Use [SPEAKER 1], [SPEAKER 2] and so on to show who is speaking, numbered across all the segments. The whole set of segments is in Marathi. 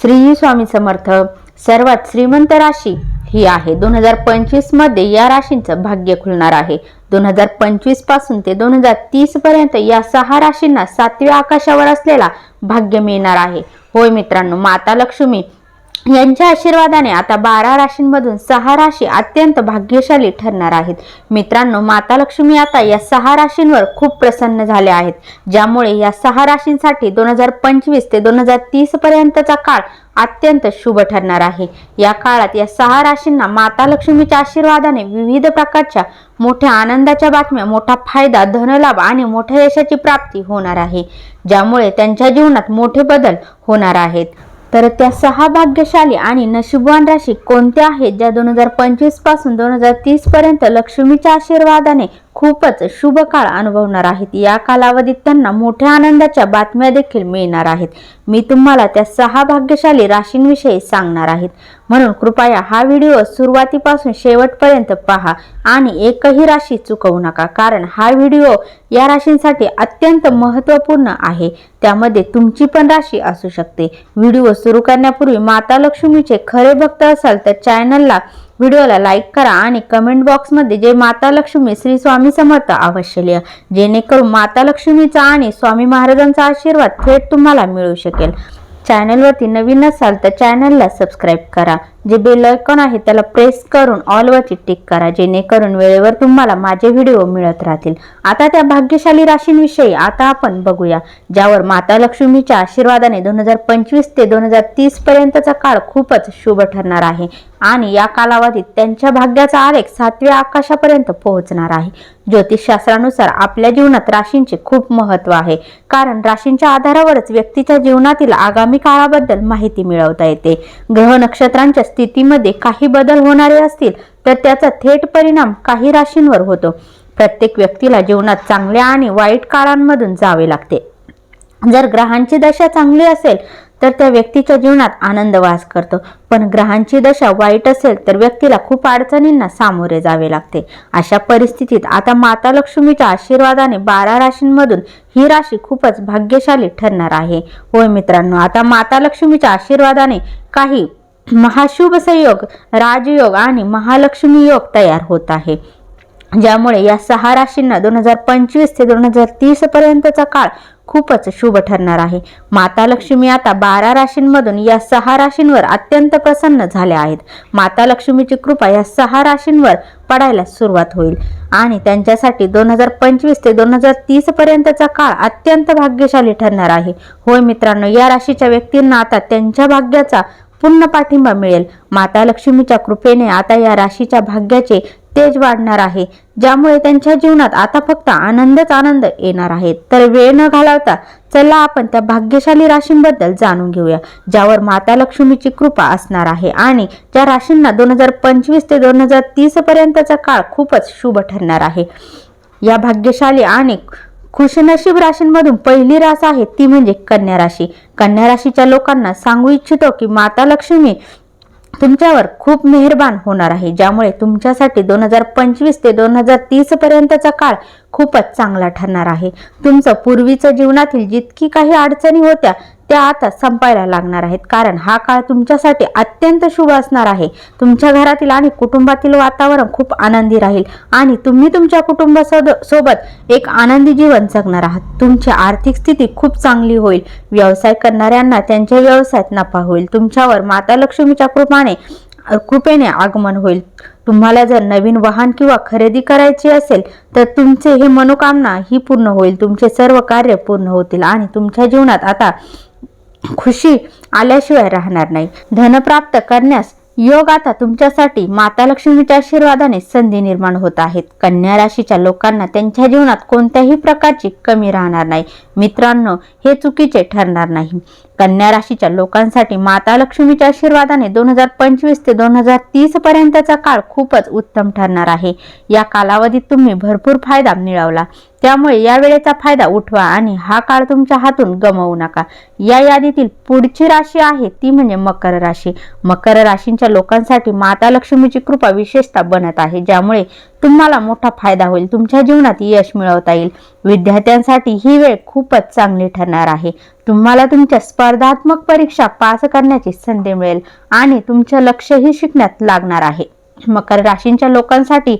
[SPEAKER 1] श्री स्वामी समर्थ. सर्वात श्रीमंत राशी ही आहे. दोन हजार पंचवीसमध्ये या राशींचं भाग्य खुलणार आहे. दोन हजार पंचवीसपासून ते दोन हजार तीस पर्यंत या सहा राशींना सातव्या आकाशावर असलेला भाग्य मिळणार आहे. होय मित्रांनो माता लक्ष्मी यांच्या आशीर्वादाने आता बारा राशींमधून सहा राशी अत्यंत भाग्यशाली ठरणार आहेत. मित्रांनो माता लक्ष्मी आता या सहा राशींवर खूप प्रसन्न झाल्या आहेत ज्यामुळे या सहा राशींसाठी दोन हजार पंचवीस ते दोन हजार तीस पर्यंतचा काळ अत्यंत शुभ ठरणार आहे. या काळात या सहा राशींना माता लक्ष्मीच्या आशीर्वादाने विविध प्रकारच्या मोठ्या आनंदाच्या बातम्या मोठा फायदा धनलाभ आणि मोठ्या यशाची प्राप्ती होणार आहे ज्यामुळे त्यांच्या जीवनात मोठे बदल होणार आहेत. तर त्या सहा भाग्यशाली आणि नशिबवान राशी कोणत्या आहेत? ज्या दोन हजार पंचवीसपासून दोन हजार तीस पर्यंत लक्ष्मीच्या आशीर्वादाने खूपच शुभ काळ अनुभवणार आहेत. या कालावधीत त्यांना मोठ्या आनंदाच्या बातम्या देखील मिळणार आहेत. मी तुम्हाला त्या सहा भाग्यशाली राशींविषयी सांगणार आहेत. म्हणून कृपया हा व्हिडिओ सुरुवातीपासून शेवटपर्यंत पहा आणि एकही राशी चुकवू नका कारण हा व्हिडिओ या राशींसाठी अत्यंत महत्त्वपूर्ण आहे. त्यामध्ये तुमची पण राशी असू शकते. व्हिडिओ सुरू करण्यापूर्वी माता लक्ष्मीचे खरे भक्त असाल तर चॅनलला व्हिडिओला लाईक करा आणि कमेंट बॉक्समध्ये जे माता लक्ष्मी श्री स्वामी समर्थ अवश्य लिहा जेणेकरून माता लक्ष्मीचा आणि स्वामी महाराजांचा आशीर्वाद थेट तुम्हाला मिळू शकेल. चॅनलवरती नवीन असाल तर चॅनलला सबस्क्राईब करा. जे बेल आयकॉन आहे त्याला प्रेस करून ऑलवरती टिक करा जेणेकरून वेळेवर तुम्हाला माझे व्हिडिओ मिळत राहतील. आता त्या भाग्यशाली राशींविषयी आता आपण बघूया ज्यावर माता लक्ष्मीच्या आशीर्वादाने दोन हजार पंचवीस ते दोन हजार तीस पर्यंतचा काळ खूपच शुभ ठरणार आहे. आणि या कालावधीत त्यांच्या भाग्याचा आलेख सातव्या आकाशापर्यंत पोहोचणार आहे. ज्योतिषशास्त्रानुसार आपल्या जीवनात राशींचे खूप महत्त्व आहे. कारण राशींच्या आधारावरच व्यक्तीच्या जीवनातील आगामी काळाबद्दल माहिती मिळवता येते. ग्रह नक्षत्रांच्या स्थितीमध्ये काही बदल होणारे असतील तर त्याचा थेट परिणाम काही राशींवर होतो. प्रत्येक व्यक्तीला जीवनात चांगल्या आणि वाईट काळांमधून जावे लागते. जर ग्रहांची दशा चांगली असेल तर त्या व्यक्तीच्या जीवनात आनंद वास करतो. पण ग्रहांची दशा वाईट असेल तर व्यक्तीला खूप अडचणींना सामोरे जावे लागते. अशा परिस्थितीत आता माता लक्ष्मीच्या आशीर्वादाने बारा राशींमधून ही राशी खूपच भाग्यशाली ठरणार आहे. होय मित्रांनो आता माता लक्ष्मीच्या आशीर्वादाने काही महाशुभ संयोग राजयोग आणि महालक्ष्मी योग तयार होत आहे. ज्यामुळे या सहा राशींना दोन हजार पंचवीस ते दोन हजार तीस पर्यंतचा काळ खूपच शुभ ठरणार आहे. माता लक्ष्मी आता बारा राशींमधून या सहा राशींवर अत्यंत प्रसन्न झाल्या आहेत. माता लक्ष्मीची कृपा या सहा राशींवर पडायला सुरुवात होईल. आणि त्यांच्यासाठी दोन हजार पंचवीस ते दोन हजार तीस पर्यंतचा काळ अत्यंत भाग्यशाली ठरणार आहे. होय मित्रांनो या राशीच्या व्यक्तींना आता त्यांच्या भाग्याचा पूर्ण पाठिंबा मिळेल. माता लक्ष्मीच्या कृपेने आता या राशीच्या भाग्याचे तेज वाढणार आहे. ज्यामुळे त्यांच्या जीवनात आता फक्त आनंदच आनंद येणार आहे. तर वेळ न घालवता चला आपण त्या भाग्यशाली राशींबद्दल जाणून घेऊया ज्यावर माता लक्ष्मीची कृपा असणार आहे. आणि ज्या राशींना दोन हजार पंचवीस ते दोन हजार तीस पर्यंतचा काळ खूपच शुभ ठरणार आहे. या भाग्यशाली आणि खुशनशीब राशींमधून पहिली रास आहे ती म्हणजे कन्या राशी. कन्या राशीच्या लोकांना सांगू इच्छितो की माता लक्ष्मी तुमच्यावर खूप मेहरबान होणार आहे ज्यामुळे तुमच्यासाठी दोन हजार पंचवीस ते दोन हजार तीस पर्यंतचा काळ खूपच चांगला ठरणार आहे. तुमचं पूर्वीचं जीवनातील जितकी काही अडचणी होत्या त्या आता संपायला लागणार आहेत. कारण हा काळ तुमच्यासाठी अत्यंत शुभ असणार आहे. तुमच्या घरातील आणि कुटुंबातील वातावरण खूप आनंदी राहील. आणि तुम्ही तुमच्या कुटुंबासोबत एक आनंदी जीवन जगणार आहात. तुमची आर्थिक स्थिती खूप चांगली होईल. व्यवसाय करणाऱ्यांना त्यांच्या व्यवसायात नफा होईल. तुमच्यावर माता लक्ष्मीच्या कृपाने कृपेने आगमन होईल. तुम्हाला जर नवीन वाहन किंवा खरेदी करायची असेल तर तुमचे हे मनोकामना ही पूर्ण होईल. तुमचे सर्व कार्य पूर्ण होतील आणि तुमच्या जीवनात आता खुशी आल्याशिवाय राहणार नाही. धन प्राप्त करण्यास योग आता तुमच्यासाठी माता लक्ष्मीच्या आशीर्वादाने संधी निर्माण होत आहेत. कन्या राशीच्या लोकांना त्यांच्या जीवनात कोणत्याही प्रकारची कमी राहणार नाही. मित्रांनो हे चुकीचे ठरणार नाही. कन्या राशीच्या लोकांसाठी माता लक्ष्मीच्या आशीर्वादाने दोन हजार पंचवीस ते दोन हजार तीस पर्यंतचा काळ खूपच उत्तम ठरणार आहे. या कालावधीत तुम्ही भरपूर फायदा मिळवला. त्यामुळे या वेळेचा फायदा उठवा आणि हा काळ तुमच्या हातून गमावू नका. या यादीतील पुढची राशी आहे ती म्हणजे मकर राशी. मकर राशींच्या लोकांसाठी माता लक्ष्मीची कृपा विशेषतः बनत आहे ज्यामुळे तुम्हाला मोठा फायदा होईल तुमच्या जीवनात यश मिळवता येईल. विद्यार्थ्यांसाठी ही वेळ खूपच चांगली ठरणार आहे. तुम्हाला तुमच्या स्पर्धात्मक परीक्षा पास करण्याची संधी मिळेल आणि तुमचं लक्षही शिकण्यात लागणार आहे. मकर राशींच्या लोकांसाठी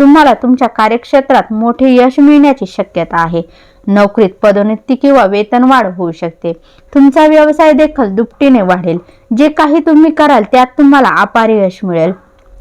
[SPEAKER 1] तुम्हाला तुमच्या कार्यक्षेत्रात मोठे यश मिळण्याची शक्यता आहे. नोकरीत पदोन्नती किंवा वेतनवाढ होऊ शकते. तुमचा व्यवसाय देखील दुपटीने वाढेल. जे काही तुम्ही कराल त्यात तुम्हाला अपार यश मिळेल.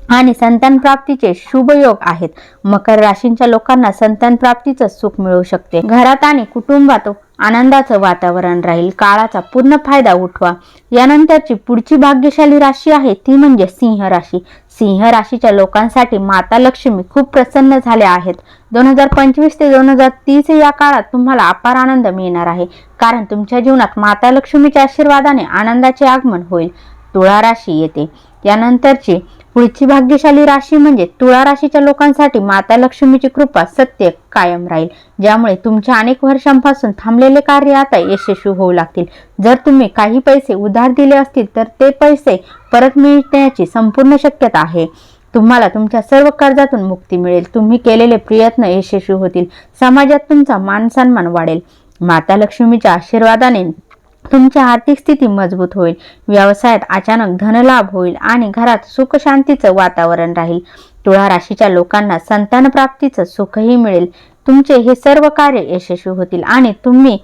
[SPEAKER 1] आणि संतान प्राप्तीचे शुभ योग आहेत. मकर राशींच्या लोकांना संतान प्राप्तीचं सुख मिळू शकते. घरात आणि कुटुंबात आनंदाचं वातावरण राहील काळाचा पूर्ण फायदा उठवा. यानंतरची पुढची भाग्यशाली राशी आहे ती म्हणजे सिंह राशी. सिंह राशीच्या लोकांसाठी माता लक्ष्मी खूप प्रसन्न झाल्या आहेत. दोन हजार पंचवीस ते दोन हजार तीस या काळात तुम्हाला अपार आनंद मिळणार आहे. कारण तुमच्या जीवनात माता लक्ष्मीच्या आशीर्वादाने आनंदाचे आगमन होईल. तुळा राशी येते. यानंतरची पुढची भाग्यशाली राशी म्हणजे तुळा राशीच्या लोकांसाठी माता लक्ष्मीची कृपा सत्य कायम राहील. ज्यामुळे तुमच्या अनेक वर्षांपासून थांबलेले कार्य आता यशस्वी होऊ लागतील. जर तुम्ही काही पैसे उधार दिले असतील तर ते पैसे परत मिळण्याची संपूर्ण शक्यता आहे. तुम्हाला तुमच्या सर्व कर्जातून मुक्ती मिळेल. तुम्ही केलेले प्रयत्न यशस्वी होतील. समाजात तुमचा मान सन्मान वाढेल. माता लक्ष्मीच्या आशीर्वादाने तुमची आर्थिक स्थिती मजबूत होईल. व्यवसायात अचानक धनलाभ होईल आणि घरात सुखशांतीचं वातावरण राहील. तुळा राशीच्या लोकांना संतान प्राप्तीचं सुखही मिळेल. तुमचे हे सर्व कार्य यशस्वी होतील आणि तुम्ही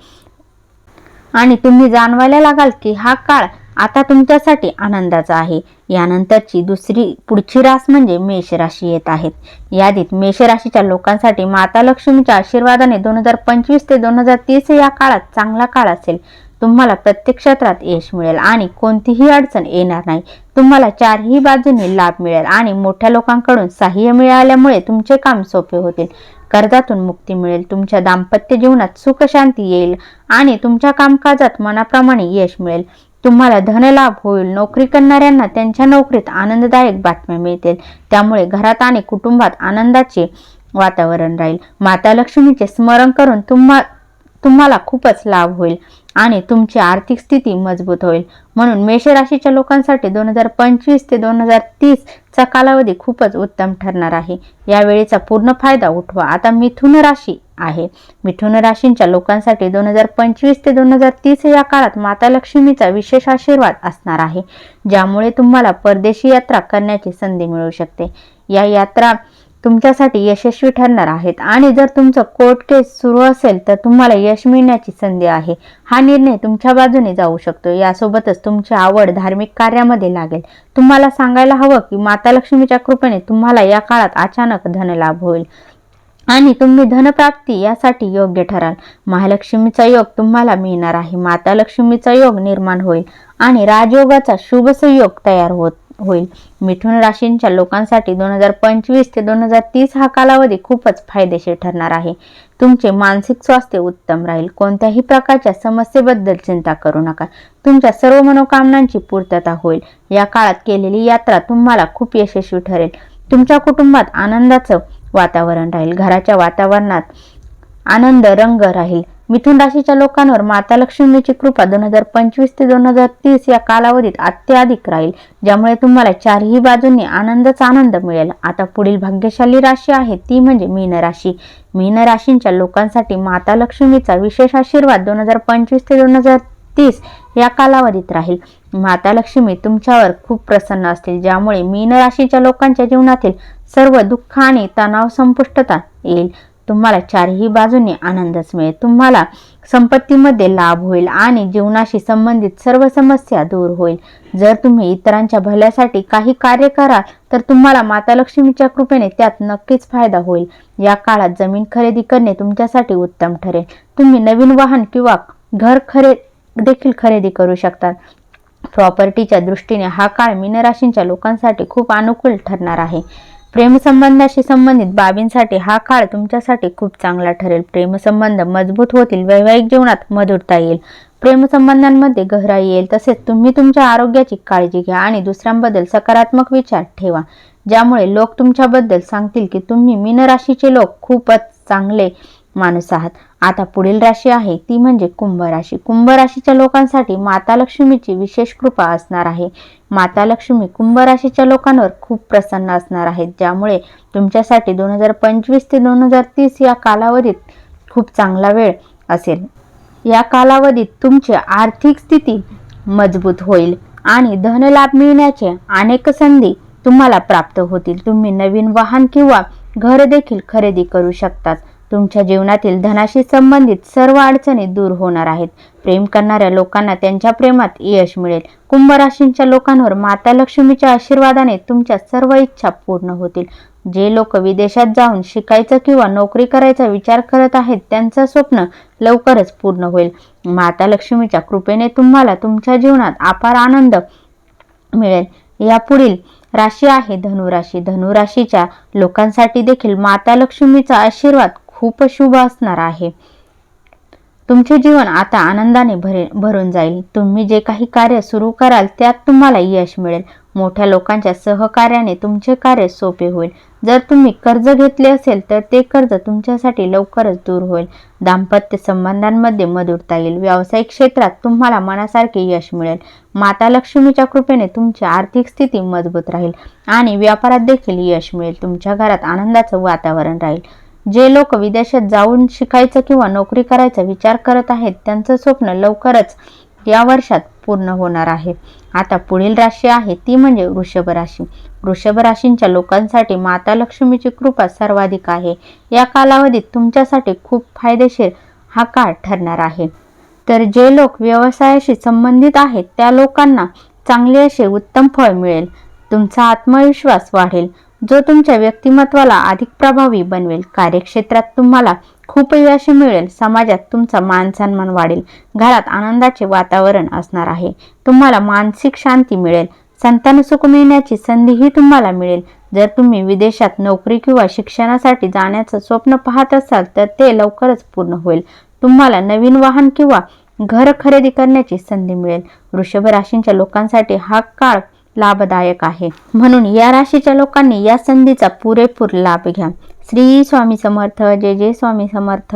[SPEAKER 1] आणि तुम्ही जाणवायला लागाल की हा काळ आता तुमच्यासाठी आनंदाचा आहे. यानंतरची दुसरी पुढची रास म्हणजे मेष राशी येत आहेत. यादीत मेष राशीच्या लोकांसाठी माता लक्ष्मीच्या आशीर्वादाने दोन हजार पंचवीस ते दोन हजार तीस या काळात चांगला काळ असेल. तुम्हाला प्रत्येक क्षेत्रात यश मिळेल आणि कोणतीही अडचण येणार नाही. तुम्हाला चारही बाजूने लाभ मिळेल आणि मोठ्या लोकांकडून सहाय्य मिळाल्यामुळे तुमचे काम सोपे होतील. कर्जातून मुक्ती मिळेल तुमच्या दाम्पत्य जीवनात सुख शांती येईल आणि तुमच्या कामकाजात मनाप्रमाणे यश मिळेल. तुम्हाला धनलाभ होईल नोकरी करणाऱ्यांना त्यांच्या नोकरीत आनंददायक बातम्या मिळतील. त्यामुळे घरात आणि कुटुंबात आनंदाचे वातावरण राहील. माता लक्ष्मीचे स्मरण करून तुम्हा तुम्हाला खूपच लाभ होईल. आणि तुमची आर्थिक स्थिती मजबूत होईल. म्हणून मेष राशीच्या लोकांसाठी दोन हजार पंचवीस ते दोन हजार तीसचा कालावधी खूपच उत्तम ठरणार आहे. या वेळेचा पूर्ण फायदा उठवा. आता मिथुन राशी आहे. मिथुन राशींच्या लोकांसाठी दोन हजार पंचवीस ते दोन हजार तीस या काळात माता लक्ष्मीचा विशेष आशीर्वाद असणार आहे ज्यामुळे तुम्हाला परदेशी यात्रा करण्याची संधी मिळू शकते. या यात्रा तुमच्यासाठी यशस्वी ठरणार आहेत. आणि जर तुमचं कोर्ट केस सुरू असेल तर तुम्हाला यश मिळण्याची संधी आहे. हा निर्णय तुमच्या बाजूने जाऊ शकतो. यासोबतच तुमची आवड धार्मिक कार्यामध्ये लागेल. तुम्हाला सांगायला हवं की माता लक्ष्मीच्या कृपेने तुम्हाला या काळात अचानक धनलाभ होईल. आणि तुम्ही धनप्राप्ती यासाठी योग्य ठराल. महालक्ष्मीचा योग तुम्हाला मिळणार आहे. माता लक्ष्मीचा योग निर्माण होईल. आणि राजयोगाचा शुभ संयोग तयार होत होईल. मिथुन राशींच्या लोकांसाठी दोन हजार पंचवीस ते दोन हजार तीस हा कालावधी खूपच फायदेशीर ठरणार आहे. तुमचे मानसिक स्वास्थ्य उत्तम राहील. कोणत्याही प्रकारच्या समस्येबद्दल चिंता करू नका. तुमच्या सर्व मनोकामनांची पूर्तता होईल. या काळात केलेली यात्रा तुम्हाला खूप यशस्वी ठरेल. तुमच्या कुटुंबात आनंदाचं वातावरण राहील. घराच्या वातावरणात आनंद रंग राहील. मिथुन राशीच्या लोकांवर माता लक्ष्मीची कृपा दोन हजार पंचवीस ते दोन हजार तीस या कालावधीत अत्याधिक राहील ज्यामुळे तुम्हाला चारही बाजूंनी आनंदच आनंद मिळेल. आता पुढील भाग्यशाली राशी आहे ती म्हणजे मीन राशी. मीन राशींच्या लोकांसाठी माता लक्ष्मीचा विशेष आशीर्वाद दोन हजार पंचवीस ते दोन हजार तीस या कालावधीत राहील. माता लक्ष्मी तुमच्यावर खूप प्रसन्न असतील ज्यामुळे मीन राशीच्या लोकांच्या जीवनातील सर्व दुःख आणि तणाव संपुष्टता येईल. तुम्हाला चारही बाजूने आनंदच मिळेल. तुम्हाला संपत्तीमध्ये लाभ होईल आणि जीवनाशी संबंधित सर्व समस्या दूर होईल. जर तुम्ही इतरांच्या भल्यासाठी काही कार्य कराल तर तुम्हाला माता लक्ष्मीच्या कृपेने त्यात नक्कीच फायदा होईल. या काळात जमीन खरेदी करणे तुमच्यासाठी उत्तम ठरेल. तुम्ही नवीन वाहन किंवा घर खरे देखील खरेदी करू शकतात प्रॉपर्टीच्या दृष्टीने हा काळ मीनराशींच्या लोकांसाठी खूप अनुकूल ठरणार आहे. प्रेमसंबंधाशी संबंधित बाबींसाठी हा काळ तुमच्यासाठी खूप चांगला ठरेल. प्रेमसंबंध मजबूत होतील वैवाहिक जीवनात मधुरता येईल. प्रेमसंबंधांमध्ये गहराई येईल तसेच तुम्ही तुमच्या आरोग्याची काळजी घ्या आणि दुसऱ्यांबद्दल सकारात्मक विचार ठेवा ज्यामुळे लोक तुमच्याबद्दल सांगतील की तुम्ही मीन राशीचे लोक खूपच चांगले माणूस आहात. आता पुढील राशी आहे ती म्हणजे कुंभ राशी. कुंभ राशीच्या लोकांसाठी माता लक्ष्मीची विशेष कृपा असणार आहे. माता लक्ष्मी कुंभ राशीच्या लोकांवर खूप प्रसन्न असणार आहेत ज्यामुळे तुमच्यासाठी दोन हजार पंचवीस ते दोन हजार तीस या कालावधीत खूप चांगला वेळ असेल. या कालावधीत तुमची आर्थिक स्थिती मजबूत होईल आणि धनलाभ मिळण्याचे अनेक संधी तुम्हाला प्राप्त होतील. तुम्ही नवीन वाहन किंवा घर देखील खरेदी करू शकतात. तुमच्या जीवनातील धनाशी संबंधित सर्व अडचणी दूर होणार आहेत. प्रेम करणाऱ्या लोकांना त्यांच्या प्रेमात यश मिळेल. कुंभ राशींच्या लोकांवर माता लक्ष्मीच्या आशीर्वादाने तुमच्या सर्व इच्छा पूर्ण होतील. जे लोक विदेशात जाऊन शिकायचं किंवा नोकरी करायचा विचार करत आहेत त्यांचं स्वप्न लवकरच पूर्ण होईल. माता लक्ष्मीच्या कृपेने तुम्हाला तुमच्या जीवनात अपार आनंद मिळेल. यापुढील राशी आहे धनुराशी. धनुराशीच्या लोकांसाठी देखील माता लक्ष्मीचा आशीर्वाद खूप शुभ असणार आहे. तुमचे जीवन आता आनंदाने भरे भरून जाईल. तुम्ही जे काही कार्य सुरू कराल त्यात तुम्हाला यश मिळेल. मोठ्या लोकांच्या सहकार्याने तुमचे कार्य सोपे होईल. जर तुम्ही कर्ज घेतले असेल तर ते कर्ज तुमच्यासाठी लवकरच दूर होईल. दाम्पत्य संबंधांमध्ये मधुरता येईल. व्यावसायिक क्षेत्रात तुम्हाला मनासारखे यश मिळेल. माता लक्ष्मीच्या कृपेने तुमची आर्थिक स्थिती मजबूत राहील आणि व्यापारात देखील यश मिळेल. तुमच्या घरात आनंदाचं वातावरण राहील. जे लोक विदेशात जाऊन शिकायचं किंवा नोकरी करायचा विचार करत आहेत त्यांचं स्वप्न लवकरच या वर्षात पूर्ण होणार आहे. आता पुढील राशी आहे ती म्हणजे वृषभ राशी. वृषभ राशींच्या लोकांसाठी माता लक्ष्मीची कृपा सर्वाधिक आहे. या कालावधीत तुमच्यासाठी खूप फायदेशीर हा काळ ठरणार आहे. तर जे लोक व्यवसायाशी संबंधित आहेत त्या लोकांना चांगले असे उत्तम फळ मिळेल. तुमचा आत्मविश्वास वाढेल. जो तुमच्या व्यक्तिमत्वाला अधिक प्रभावी बनवेल. कार्यक्षेत्रात तुम्हाला खूप यश मिळेल. समाजात तुमचा मान सन्मान वाढेल. घरात आनंदाचे वातावरण असणार आहे. तुम्हाला मानसिक शांती मिळेल. संतान सुख मिळण्याची संधीही तुम्हाला मिळेल. जर तुम्ही विदेशात नोकरी किंवा शिक्षणासाठी जाण्याचं स्वप्न पाहत असाल तर ते लवकरच पूर्ण होईल. तुम्हाला नवीन वाहन किंवा घर खरेदी करण्याची संधी मिळेल. वृषभ राशींच्या लोकांसाठी हा काळ लाभदायक आहे. म्हणून या राशीच्या लोकांनी या संधीचा पुरेपूर लाभ घ्या. श्री स्वामी समर्थ जय जय स्वामी समर्थ.